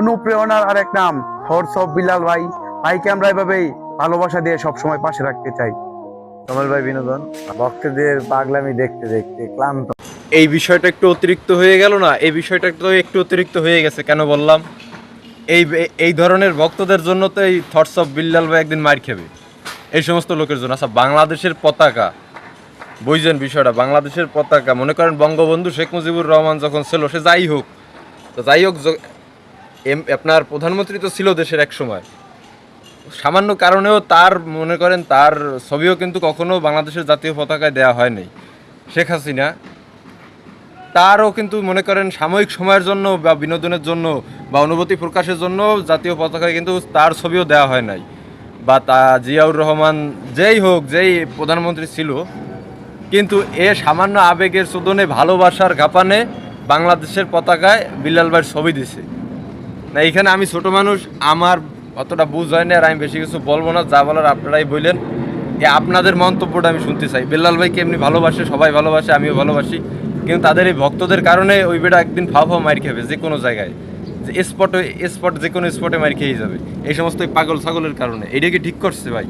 অনুপ্রেরণার আরেক নাম হর্স অফ বিলাল ভাই। ভাইকে আমরা এভাবেই ভালোবাসা দিয়ে সবসময় পাশে রাখতে চাই। কমল ভাই বিনোদন। ভক্তদের পাগলামি দেখতে দেখতে ক্লান্ত। এই বিষয়টা একটু অতিরিক্ত হয়ে গেল না? এই বিষয়টা তো একটু অতিরিক্ত হয়ে গেছে কেন বললাম? এই এই ধরনের ভক্তদের জন্য তো এই থটস অফ বিল্লাল ভাই একদিন মার খাবে। এই সমস্ত লোকের জন্য। আচ্ছা বাংলাদেশের পতাকা। বুঝছেন বিষয়টা? বাংলাদেশের পতাকা। মনে করেন বঙ্গবন্ধু শেখ মুজিবুর রহমান যখন ছিল সে যাই হোক তো যাই হোক এম- আপনার প্রধানমন্ত্রী তো ছিল দেশের এক সময়। সামান্য কারণেও তার, মনে করেন তার ছবিও কিন্তু কখনো বাংলাদেশের জাতীয় পতাকায় দেওয়া হয়নি। শেখ হাসিনা, তারও কিন্তু মনে করেন সাময়িক সময়ের জন্য বা বিনোদনের জন্য বা অনুভূতি প্রকাশের জন্য জাতীয় পতাকায় কিন্তু তার ছবিও দেওয়া হয় নাই। বা তা, জিয়াউর রহমান যেই হোক, যেই প্রধানমন্ত্রী ছিল, কিন্তু এ সামান্য আবেগের শোধনে ভালোবাসার ঘাপানে বাংলাদেশের পতাকায় বিল্লাল ভাইয়ের ছবি দিছে। না এখানে আমি ছোট মানুষ, আমার অতটা বুঝ হয় না আর আমি বেশি কিছু বলব না, যা বলার আপনারাই বললেন। এ আপনাদের মন্তব্যটা আমি শুনতে চাই বেল্লাল ভাইকে এমনি ভালোবাসে, সবাই ভালোবাসে, আমিও ভালোবাসি। কিন্তু তাদের এই ভক্তদের কারণে ওই বেটা একদিন ফাও ফাও মার খাবে যে কোনো জায়গায়। যে স্পটে স্পট যে কোনো স্পটে মার খেয়ে যাবে। এই সমস্ত পাগল ছাগলের কারণে। এটা কি ঠিক করছে ভাই?